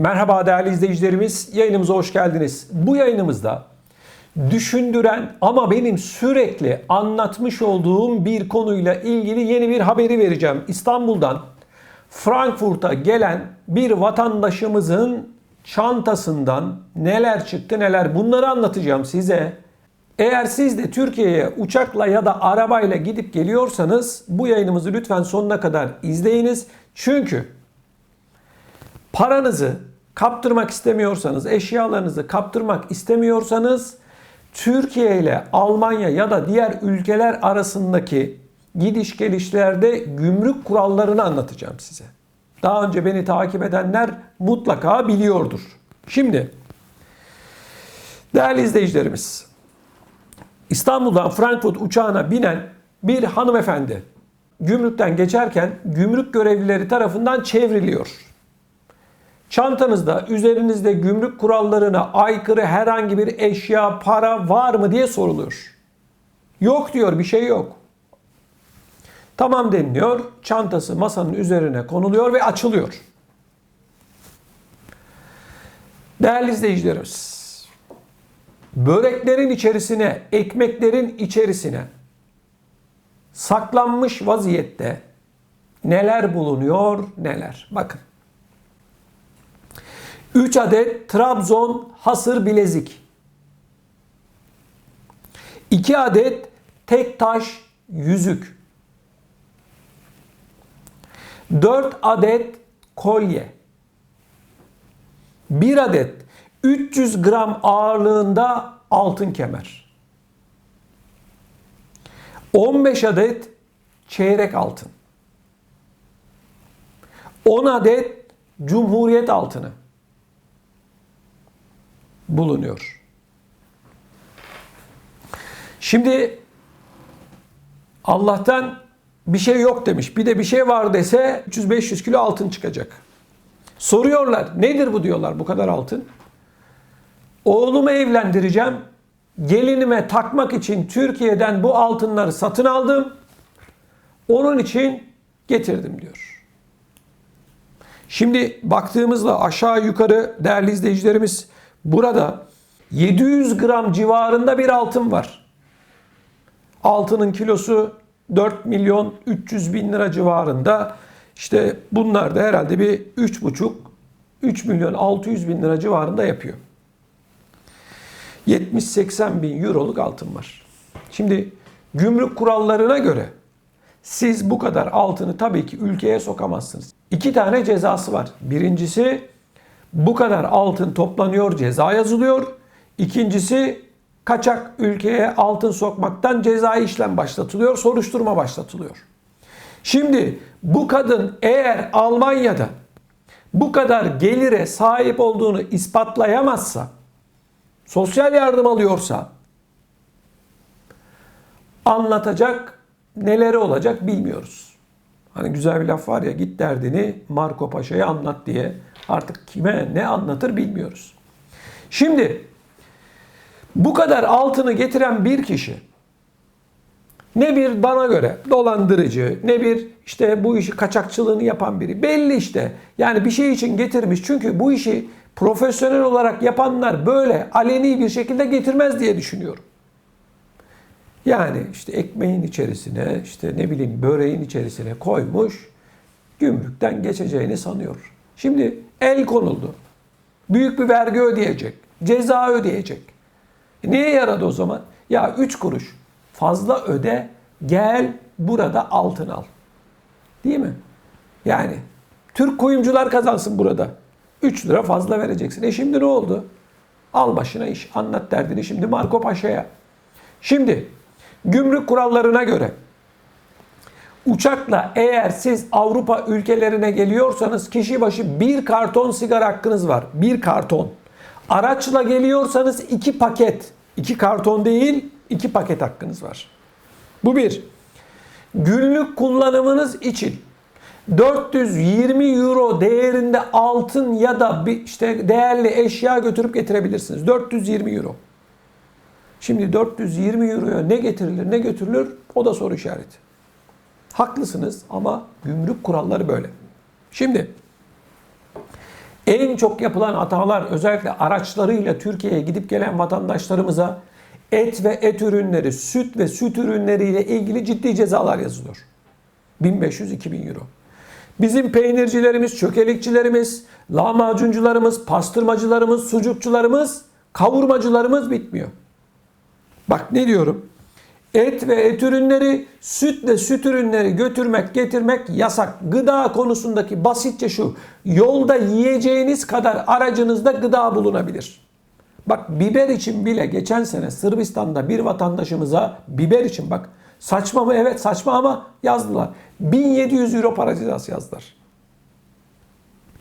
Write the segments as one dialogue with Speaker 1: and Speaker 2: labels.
Speaker 1: Merhaba değerli izleyicilerimiz, yayınımıza hoş geldiniz. Bu yayınımızda düşündüren ama benim sürekli anlatmış olduğum bir konuyla ilgili yeni bir haberi vereceğim. İstanbul'dan Frankfurt'a gelen bir vatandaşımızın çantasından neler çıktı neler bunları anlatacağım size. Eğer siz de Türkiye'ye uçakla ya da arabayla gidip geliyorsanız bu yayınımızı lütfen sonuna kadar izleyiniz. Çünkü paranızı kaptırmak istemiyorsanız, eşyalarınızı kaptırmak istemiyorsanız Türkiye ile Almanya ya da diğer ülkeler arasındaki gidiş gelişlerde gümrük kurallarını anlatacağım size. Daha önce beni takip edenler mutlaka biliyordur. Şimdi değerli izleyicilerimiz İstanbul'dan Frankfurt uçağına binen bir hanımefendi gümrükten geçerken gümrük görevlileri tarafından çevriliyor. Çantanızda üzerinizde gümrük kurallarına aykırı herhangi bir eşya, para var mı diye soruluyor. Yok diyor bir şey yok. Tamam deniliyor. Çantası masanın üzerine konuluyor ve açılıyor. Değerli izleyicilerimiz, böreklerin içerisine, ekmeklerin içerisine saklanmış vaziyette neler bulunuyor neler. Bakın. 3 adet Trabzon hasır bilezik. 2 adet tek taş yüzük. 4 adet kolye. 1 adet 300 gram ağırlığında altın kemer. 15 adet çeyrek altın. 10 adet Cumhuriyet altını bulunuyor. Şimdi Allah'tan bir şey yok demiş. Bir de bir şey var dese 300-500 kilo altın çıkacak. Soruyorlar nedir bu diyorlar bu kadar altın. Oğlumu evlendireceğim. Gelinime takmak için Türkiye'den bu altınları satın aldım. Onun için getirdim diyor. Şimdi baktığımızda aşağı yukarı değerli izleyicilerimiz burada 700 gram civarında bir altın var. Altının kilosu 4 milyon 300 bin lira civarında. İşte bunlar da herhalde bir 3,5 3 milyon 600 bin lira civarında yapıyor. 70-80 bin euroluk altın var. Şimdi gümrük kurallarına göre siz bu kadar altını tabii ki ülkeye sokamazsınız. İki tane cezası var. Birincisi bu kadar altın toplanıyor ceza yazılıyor. İkincisi kaçak ülkeye altın sokmaktan cezai işlem başlatılıyor, soruşturma başlatılıyor. Şimdi bu kadın eğer Almanya'da bu kadar gelire sahip olduğunu ispatlayamazsa, sosyal yardım alıyorsa anlatacak neleri olacak bilmiyoruz. Hani güzel bir laf var ya git derdini Marco Paşa'ya anlat diye artık kime ne anlatır bilmiyoruz. Şimdi bu kadar altını getiren bir kişi ne bir bana göre dolandırıcı, ne bir işte bu işi kaçakçılığını yapan biri. Belli işte. Yani bir şey için getirmiş. Çünkü bu işi profesyonel olarak yapanlar böyle aleni bir şekilde getirmez diye düşünüyorum. Yani işte ekmeğin içerisine, işte ne bileyim böreğin içerisine koymuş, gümrükten geçeceğini sanıyor. Şimdi el konuldu. Büyük bir vergi ödeyecek. Ceza ödeyecek. E niye yaradı o zaman? Ya 3 kuruş fazla öde, gel burada altın al. Değil mi? Yani Türk kuyumcular kazansın burada. 3 lira fazla vereceksin. E şimdi ne oldu? Al başına iş. Anlat derdini şimdi Marco Paşa'ya. Şimdi gümrük kurallarına göre uçakla eğer siz Avrupa ülkelerine geliyorsanız kişi başı bir karton sigara hakkınız var. Bir karton. Araçla geliyorsanız iki paket. iki karton değil iki paket hakkınız var. Bu bir. Günlük kullanımınız için 420 euro değerinde altın ya da işte değerli eşya götürüp getirebilirsiniz. 420 euro. Şimdi 420 euroya ne getirilir ne götürülür o da soru işareti. Haklısınız ama gümrük kuralları böyle. Şimdi En çok yapılan hatalar özellikle araçlarıyla Türkiye'ye gidip gelen vatandaşlarımıza et ve et ürünleri, süt ve süt ürünleriyle ilgili ciddi cezalar yazılıyor. 1500-2000 euro. Bizim peynircilerimiz, çökelikçilerimiz, lahmacuncularımız, pastırmacılarımız, sucukçularımız, kavurmacılarımız bitmiyor. Bak ne diyorum? Et ve et ürünleri, süt ve süt ürünleri götürmek, getirmek yasak. Gıda konusundaki basitçe şu. Yolda yiyeceğiniz kadar aracınızda gıda bulunabilir. Bak biber için bile geçen sene Sırbistan'da bir vatandaşımıza biber için bak saçma mı? Evet saçma ama yazdılar. 1700 euro para cezası yazdılar.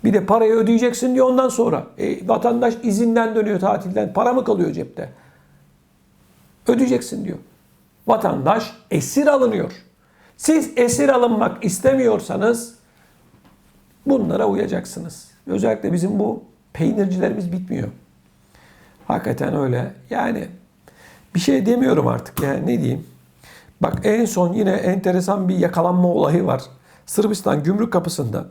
Speaker 1: Bir de parayı ödeyeceksin diyor ondan sonra. E, vatandaş izinden dönüyor tatilden. Para mı kalıyor cepte? Ödeyeceksin diyor. Vatandaş esir alınıyor. Siz esir alınmak istemiyorsanız bunlara uyacaksınız. Özellikle bizim bu peynircilerimiz bitmiyor. Hakikaten öyle. Yani bir şey demiyorum artık ya ne diyeyim. Bak en son yine enteresan bir yakalanma olayı var. Sırbistan gümrük kapısında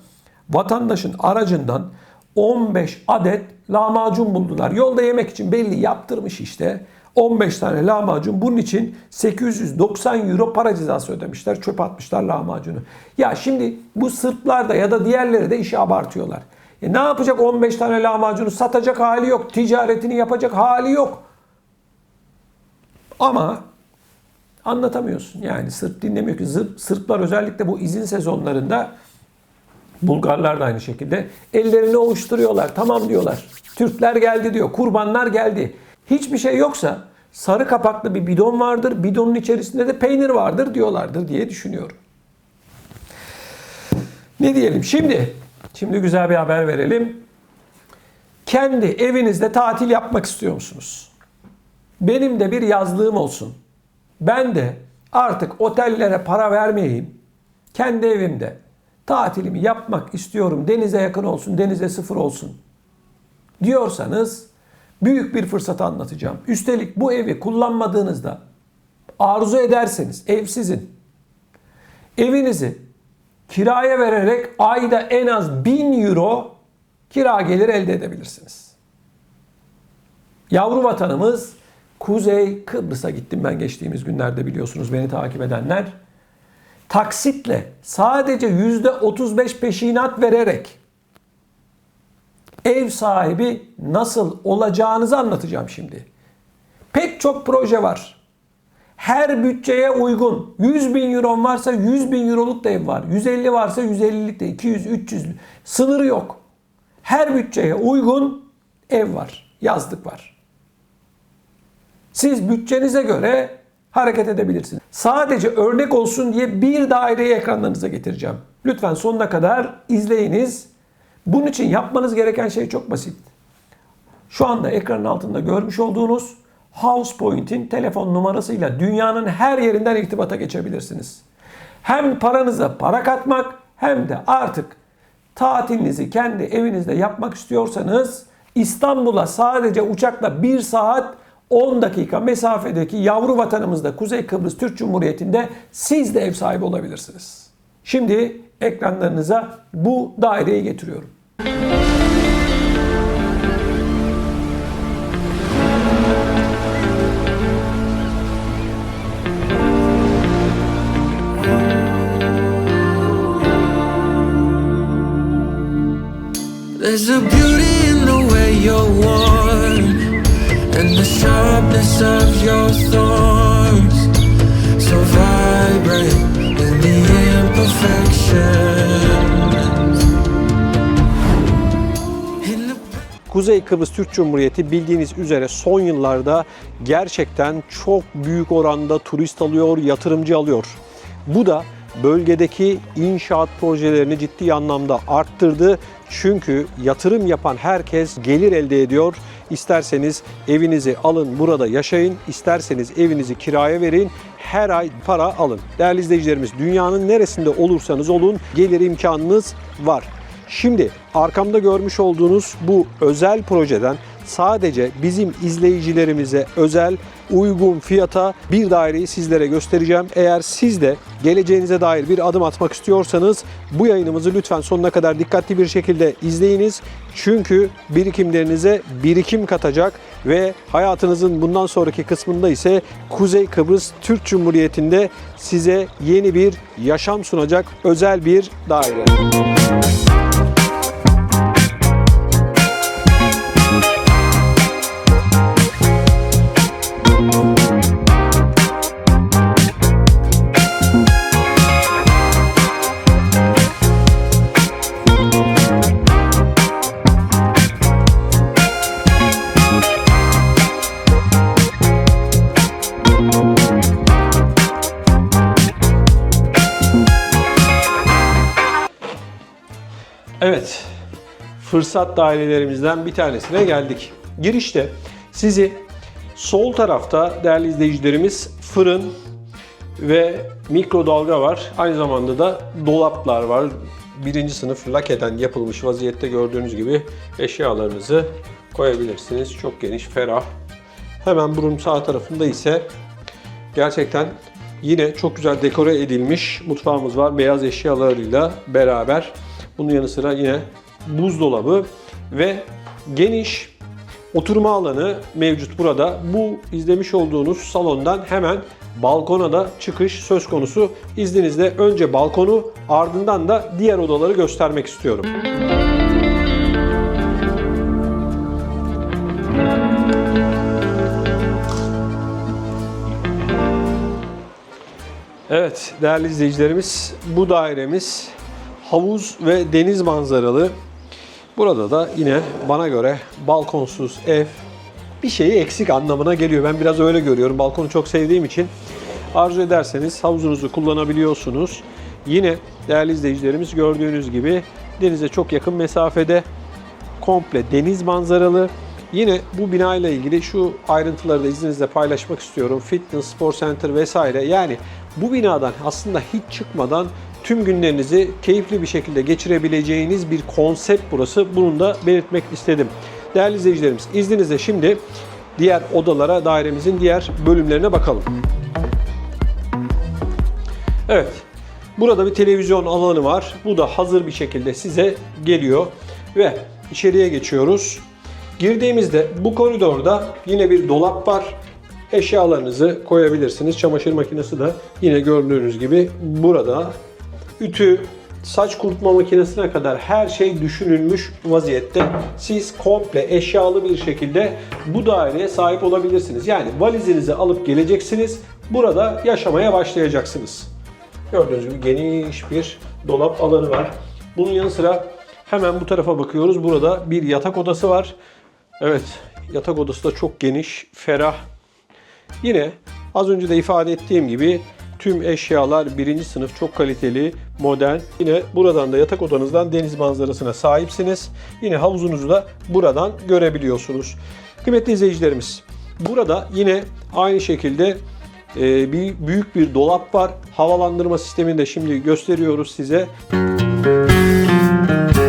Speaker 1: vatandaşın aracından 15 adet lahmacun buldular. Yolda yemek için belli yaptırmış işte. 15 tane lahmacun bunun için 890 euro para cezası ödemişler. Çöpe atmışlar lahmacunu. Ya şimdi bu Sırplar da ya da diğerleri de işi abartıyorlar. E ne yapacak 15 tane lahmacunu satacak hali yok. Ticaretini yapacak hali yok. Ama anlatamıyorsun. Yani Sırp dinlemiyor ki. Sırp, Sırplar özellikle bu izin sezonlarında Bulgarlar da aynı şekilde ellerini ovuşturuyorlar. Tamam diyorlar. Türkler geldi diyor. Kurbanlar geldi. Hiçbir şey yoksa sarı kapaklı bir bidon vardır. Bidonun içerisinde de peynir vardır diyorlardır diye düşünüyorum. Ne diyelim? Şimdi şimdi güzel bir haber verelim. Kendi evinizde tatil yapmak istiyor musunuz? Benim de bir yazlığım olsun. Ben de artık otellere para vermeyeyim. Kendi evimde tatilimi yapmak istiyorum. Denize yakın olsun, denize sıfır olsun. Diyorsanız büyük bir fırsat anlatacağım. Üstelik bu evi kullanmadığınızda arzu ederseniz ev sizin. Evinizi kiraya vererek ayda en az 1000 euro kira gelir elde edebilirsiniz. Yavru vatanımız Kuzey Kıbrıs'a gittim ben geçtiğimiz günlerde biliyorsunuz beni takip edenler. Taksitle sadece %35 peşinat vererek ev sahibi nasıl olacağınızı anlatacağım şimdi. Pek çok proje var. Her bütçeye uygun. 100 bin euro varsa 100 bin euroluk da ev var. 150 varsa 150'lik de 200, 300. Sınırı yok. Her bütçeye uygun ev var. Yazlık var. Siz bütçenize göre hareket edebilirsiniz. Sadece örnek olsun diye bir daireyi ekranlarınıza getireceğim. Lütfen sonuna kadar izleyiniz. Bunun için yapmanız gereken şey çok basit. Şu anda ekranın altında görmüş olduğunuz HousePoint'in telefon numarasıyla dünyanın her yerinden irtibata geçebilirsiniz. Hem paranıza para katmak hem de artık tatilinizi kendi evinizde yapmak istiyorsanız İstanbul'a sadece uçakla 1 saat 10 dakika mesafedeki yavru vatanımızda Kuzey Kıbrıs Türk Cumhuriyeti'nde siz de ev sahibi olabilirsiniz. Şimdi ekranlarınıza bu daireyi getiriyorum.
Speaker 2: There's a beauty in the way you're worn and the sharpness of your thorns.
Speaker 3: Kuzey Kıbrıs Türk Cumhuriyeti bildiğiniz üzere son yıllarda gerçekten çok büyük oranda turist alıyor, yatırımcı alıyor. Bu da bölgedeki inşaat projelerini ciddi anlamda arttırdı. Çünkü yatırım yapan herkes gelir elde ediyor. İsterseniz evinizi alın burada yaşayın, isterseniz evinizi kiraya verin, her ay para alın. Değerli izleyicilerimiz dünyanın neresinde olursanız olun gelir imkanınız var. Şimdi arkamda görmüş olduğunuz bu özel projeden
Speaker 1: sadece bizim izleyicilerimize özel uygun fiyata bir daireyi sizlere göstereceğim. Eğer siz de geleceğinize dair bir adım atmak istiyorsanız bu yayınımızı lütfen sonuna kadar dikkatli bir şekilde izleyiniz. Çünkü birikimlerinize birikim katacak ve hayatınızın bundan sonraki kısmında ise Kuzey Kıbrıs Türk Cumhuriyeti'nde size yeni bir yaşam sunacak özel bir daire. Evet, fırsat dairelerimizden bir tanesine geldik. Girişte sizi sol tarafta değerli izleyicilerimiz fırın ve mikrodalga var. Aynı zamanda da dolaplar var. Birinci sınıf lakeden yapılmış vaziyette gördüğünüz gibi eşyalarınızı koyabilirsiniz. Çok geniş, ferah. Hemen bunun sağ tarafında ise gerçekten yine çok güzel dekore edilmiş mutfağımız var. Beyaz eşyalarıyla beraber. Bunun yanı sıra yine buzdolabı ve geniş oturma alanı mevcut burada. Bu izlemiş olduğunuz salondan hemen balkona da çıkış söz konusu. İzninizle önce balkonu ardından da diğer odaları göstermek istiyorum. Evet değerli izleyicilerimiz bu dairemiz havuz ve deniz manzaralı. Burada da yine bana göre balkonsuz ev bir şeyi eksik anlamına geliyor. Ben biraz öyle görüyorum. Balkonu çok sevdiğim için arzu ederseniz havuzunuzu kullanabiliyorsunuz. Yine değerli izleyicilerimiz gördüğünüz gibi denize çok yakın mesafede komple deniz manzaralı. Yine bu bina ile ilgili şu ayrıntıları da izninizle paylaşmak istiyorum. Fitness, spor center vesaire. Yani bu binadan aslında hiç çıkmadan tüm günlerinizi keyifli bir şekilde geçirebileceğiniz bir konsept burası. Bunu da belirtmek istedim. Değerli izleyicilerimiz izninizle şimdi diğer odalara, dairemizin diğer bölümlerine bakalım. Evet. Burada bir televizyon alanı var. Bu da hazır bir şekilde size geliyor. Ve içeriye geçiyoruz. Girdiğimizde bu koridorda yine bir dolap var. Eşyalarınızı koyabilirsiniz. Çamaşır makinesi de yine gördüğünüz gibi burada. Ütü, saç kurutma makinesine kadar her şey düşünülmüş vaziyette. Siz komple eşyalı bir şekilde bu daireye sahip olabilirsiniz. Yani valizinizi alıp geleceksiniz. Burada yaşamaya başlayacaksınız. Gördüğünüz gibi geniş bir dolap alanı var. Bunun yanı sıra hemen bu tarafa bakıyoruz. Burada bir yatak odası var. Evet, yatak odası da çok geniş, ferah. Yine az önce de ifade ettiğim gibi tüm eşyalar birinci sınıf çok kaliteli, modern. Yine buradan da yatak odanızdan deniz manzarasına sahipsiniz. Yine havuzunuzu da buradan görebiliyorsunuz. Kıymetli izleyicilerimiz, burada yine aynı şekilde e, bir büyük bir dolap var. Havalandırma sistemini de şimdi gösteriyoruz size. Evet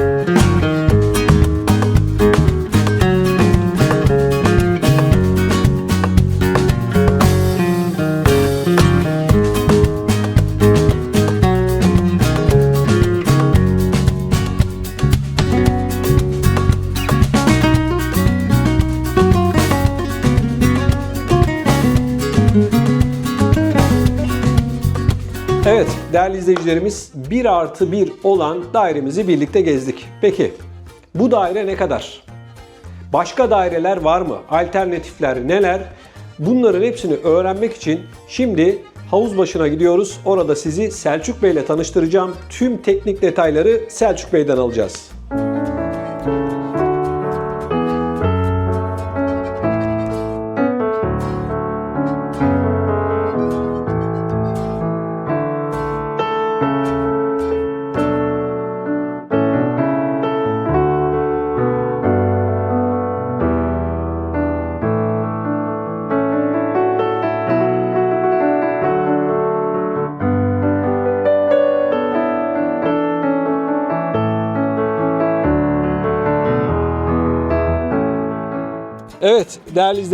Speaker 1: değerli izleyicilerimiz 1 artı 1 olan dairemizi birlikte gezdik. Peki bu daire ne kadar? Başka daireler var mı? Alternatifler neler? Bunların hepsini öğrenmek için şimdi havuz başına gidiyoruz. Orada sizi Selçuk Bey ile tanıştıracağım. Tüm teknik detayları Selçuk Bey'den alacağız.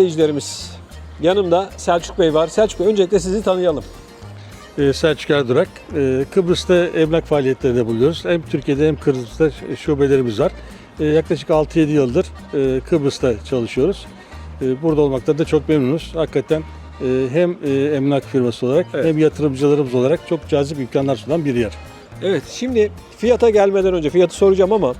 Speaker 1: İzleyicilerimiz yanımda Selçuk Bey var. Selçuk Bey öncelikle sizi tanıyalım.
Speaker 4: Ee, Selçuk Erdurak. Ee, Kıbrıs'ta emlak faaliyetlerinde bulunuyoruz. Hem Türkiye'de hem Kıbrıs'ta şubelerimiz var. Ee, Yaklaşık 6-7 yıldır e, Kıbrıs'ta çalışıyoruz. Ee, Burada olmaktan da çok memnunuz. Hakikaten e, hem e, emlak firması olarak
Speaker 1: Evet.
Speaker 4: hem yatırımcılarımız olarak çok cazip imkanlar sunan bir yer.
Speaker 1: Evet şimdi fiyata gelmeden önce fiyatı soracağım ama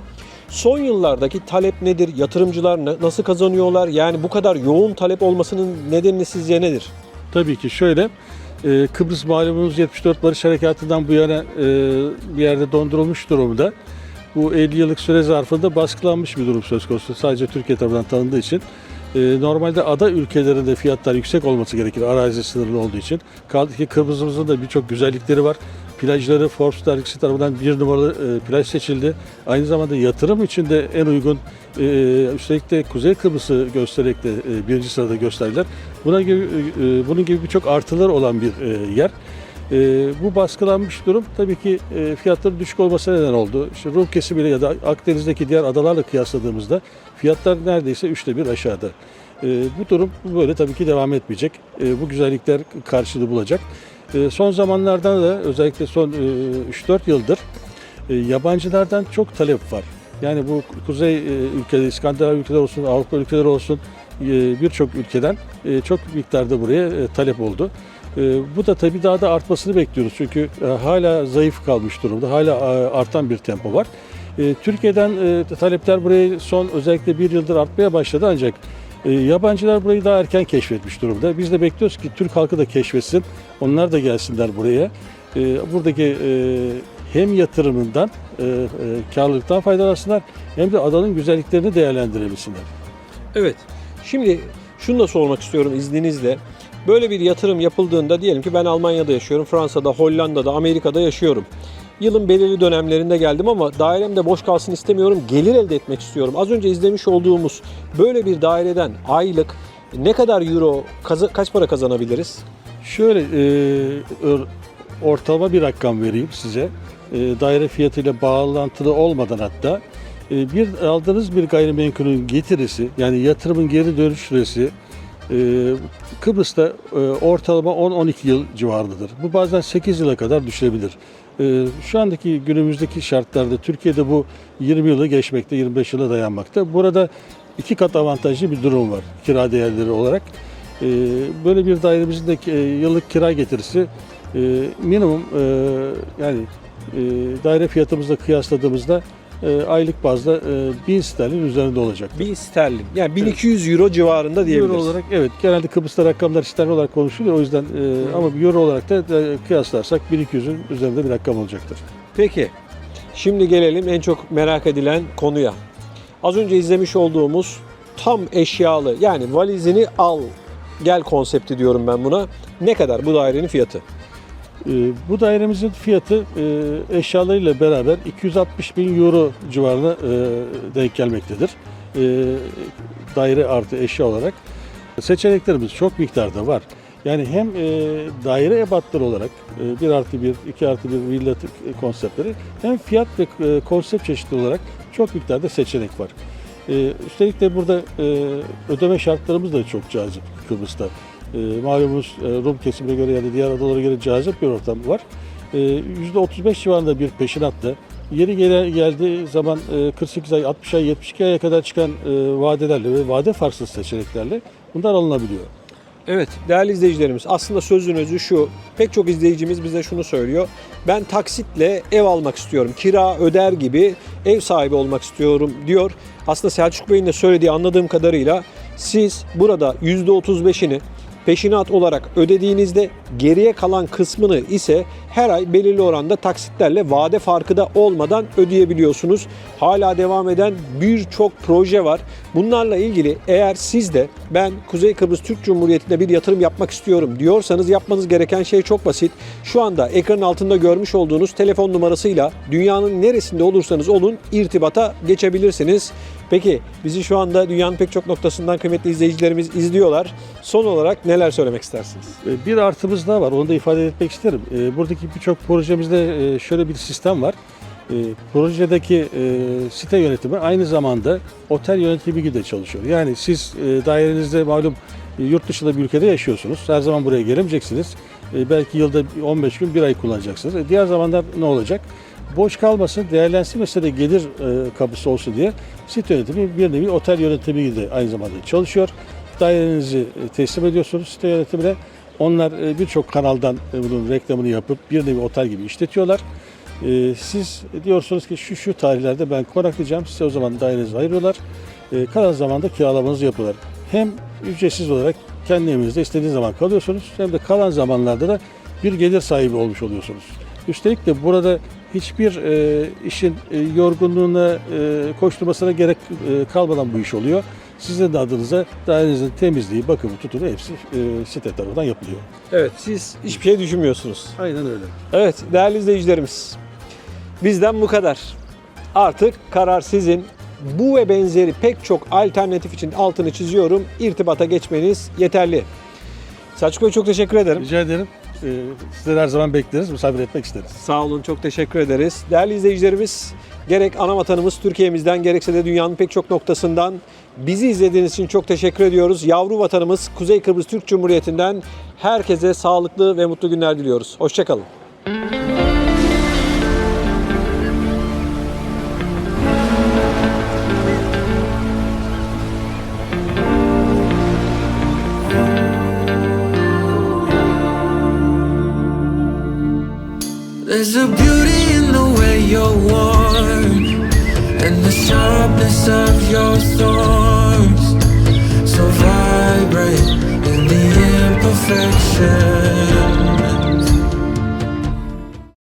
Speaker 1: son yıllardaki talep nedir? Yatırımcılar na- nasıl kazanıyorlar? Yani bu kadar yoğun talep olmasının nedeni sizce nedir?
Speaker 4: Tabii ki şöyle, e, Kıbrıs malumunuz 74 Barış Harekatı'ndan bu yana e, bir yerde dondurulmuş durumda. Bu 50 yıllık süre zarfında baskılanmış bir durum söz konusu. Sadece Türkiye tarafından tanındığı için. E, normalde ada ülkelerinde fiyatlar yüksek olması gerekir arazi sınırlı olduğu için. Kaldı ki Kıbrıs'ımızın da birçok güzellikleri var. Plajları Forbes dergisi tarafından bir numaralı e, plaj seçildi. Aynı zamanda yatırım için de en uygun e, üstelik de Kuzey Kıbrıs'ı göstererek de e, birinci sırada gösterdiler. Buna gibi, e, bunun gibi birçok artılar olan bir e, yer. E, bu baskılanmış durum tabii ki e, fiyatların düşük olmasına neden oldu. İşte Rum kesimiyle ya da Akdeniz'deki diğer adalarla kıyasladığımızda fiyatlar neredeyse üçte bir aşağıda. E, bu durum böyle tabii ki devam etmeyecek. E, bu güzellikler karşılığı bulacak. E, son zamanlarda da özellikle son e, 3-4 yıldır e, yabancılardan çok talep var. Yani bu kuzey e, ülkeleri, İskandinav ülkeler olsun, Avrupa ülkeleri olsun e, birçok ülkeden e, çok miktarda buraya e, talep oldu. E, Bu da tabii daha da artmasını bekliyoruz. Çünkü e, hala zayıf kalmış durumda. Hala e, artan bir tempo var. E, Türkiye'den e, talepler buraya son özellikle bir yıldır artmaya başladı ancak e, yabancılar burayı daha erken keşfetmiş durumda. Biz de bekliyoruz ki Türk halkı da keşfetsin. Onlar da gelsinler buraya. E, Buradaki e, hem yatırımından, e, e, karlılıktan faydalansınlar hem de adanın güzelliklerini değerlendirebilsinler.
Speaker 1: Evet. Şimdi şunu da sormak istiyorum izninizle. Böyle bir yatırım yapıldığında diyelim ki ben Almanya'da yaşıyorum, Fransa'da, Hollanda'da, Amerika'da yaşıyorum. Yılın belirli dönemlerinde geldim ama dairem de boş kalsın istemiyorum. Gelir elde etmek istiyorum. Az önce izlemiş olduğumuz böyle bir daireden aylık ne kadar euro, kaç para kazanabiliriz?
Speaker 4: Şöyle e, ortalama bir rakam vereyim size. E, daire fiyatıyla bağlantılı olmadan hatta e, bir aldığınız bir gayrimenkulün getirisi yani yatırımın geri dönüş süresi e, Kıbrıs'ta e, ortalama 10-12 yıl civarındadır. Bu bazen 8 yıla kadar düşebilir. E, şu andaki günümüzdeki şartlarda Türkiye'de bu 20 yılı geçmekte, 25 yıla dayanmakta. Burada iki kat avantajlı bir durum var kira değerleri olarak. E, böyle bir dairemizin de e, yıllık kira getirisi e, minimum e, yani daire fiyatımızla kıyasladığımızda e, aylık bazda e, 1000 sterlin üzerinde olacak.
Speaker 1: Bir sterlin. Yani 1200 euro civarında diyebiliriz.
Speaker 4: Euro olarak evet genelde Kıbrıs'ta rakamlar sterlin olarak konuşuluyor o yüzden e, ama euro olarak da e, kıyaslarsak 1200'ün üzerinde bir rakam olacaktır.
Speaker 1: Peki, şimdi gelelim en çok merak edilen konuya. Az önce izlemiş olduğumuz tam eşyalı yani valizini al gel konsepti diyorum ben buna. Ne kadar bu dairenin fiyatı?
Speaker 4: E, bu dairemizin fiyatı e, eşyalarıyla beraber 260 bin euro civarına e, denk gelmektedir. E, daire artı eşya olarak. Seçeneklerimiz çok miktarda var. Yani hem daire ebatları olarak e, 1 artı 1, 2 artı 1 villa konseptleri hem fiyat ve konsept çeşitli olarak çok miktarda seçenek var. Üstelik de burada ödeme şartlarımız da çok cazip Kıbrıs'ta. E, malumunuz e, Rum kesimine göre yani diğer adalara göre cazip bir ortam var. E, %35 civarında bir peşinatla yeri gele, geldiği zaman e, 48 ay, 60 ay, 72 aya kadar çıkan e, vadelerle ve vade farksız seçeneklerle bunlar alınabiliyor.
Speaker 1: Evet değerli izleyicilerimiz aslında sözün özü şu. Pek çok izleyicimiz bize şunu söylüyor. Ben taksitle ev almak istiyorum. Kira öder gibi ev sahibi olmak istiyorum diyor. Aslında Selçuk Bey'in de söylediği anladığım kadarıyla siz burada %35'ini peşinat olarak ödediğinizde geriye kalan kısmını ise her ay belirli oranda taksitlerle vade farkı da olmadan ödeyebiliyorsunuz. Hala devam eden birçok proje var. Bunlarla ilgili eğer siz de ben Kuzey Kıbrıs Türk Cumhuriyeti'nde bir yatırım yapmak istiyorum diyorsanız yapmanız gereken şey çok basit. Şu anda ekranın altında görmüş olduğunuz telefon numarasıyla dünyanın neresinde olursanız olun irtibata geçebilirsiniz. Peki bizi şu anda dünyanın pek çok noktasından kıymetli izleyicilerimiz izliyorlar. Son olarak neler söylemek istersiniz?
Speaker 4: E, Bir artımız daha var. Onu da ifade etmek isterim. E, Buradaki birçok projemizde e, şöyle bir sistem var. E, projedeki e, site yönetimi aynı zamanda otel yönetimi gibi de çalışıyor. Yani siz e, dairenizde malum yurt dışında bir ülkede yaşıyorsunuz. Her zaman buraya gelemeyeceksiniz. Belki yılda 15 gün bir ay kullanacaksınız. Diğer zamanlar ne olacak? Boş kalmasın, değerlensin de gelir kapısı olsun diye site yönetimi bir nevi otel yönetimi de aynı zamanda çalışıyor. Dairenizi teslim ediyorsunuz site yönetimine. Onlar e, birçok kanaldan e, bunun reklamını yapıp bir nevi otel gibi işletiyorlar. E, Siz diyorsunuz ki şu şu tarihlerde ben konaklayacağım. Size o zaman dairenizi ayırıyorlar. Kalan zamanda kiralamanızı yapıyorlar. Hem ücretsiz olarak kendi evinizde istediğiniz zaman kalıyorsunuz hem de kalan zamanlarda da bir gelir sahibi olmuş oluyorsunuz. Üstelik de burada hiçbir e, işin e, yorgunluğuna, e, koşturmasına gerek e, kalmadan bu iş oluyor. Sizin de adınıza dairenizin temizliği, bakımı, tutumu hepsi e, site tarafından yapılıyor.
Speaker 1: Evet siz hiçbir şey düşünmüyorsunuz.
Speaker 4: Aynen öyle.
Speaker 1: Evet değerli izleyicilerimiz bizden bu kadar. Artık karar sizin. Bu ve benzeri pek çok alternatif için altını çiziyorum. İrtibata geçmeniz yeterli. Selçuk Bey çok teşekkür ederim.
Speaker 4: Rica ederim. E, sizleri her zaman bekleriz, misafir etmek isteriz.
Speaker 1: Sağ olun çok teşekkür ederiz. Değerli izleyicilerimiz gerek ana vatanımız Türkiye'mizden gerekse de dünyanın pek çok noktasından bizi izlediğiniz için çok teşekkür ediyoruz. Yavru vatanımız Kuzey Kıbrıs Türk Cumhuriyeti'nden herkese sağlıklı ve mutlu günler diliyoruz. Hoşçakalın.
Speaker 2: There's a beauty in the way you're worn And the sharpness of your thorns. So vibrate in the imperfection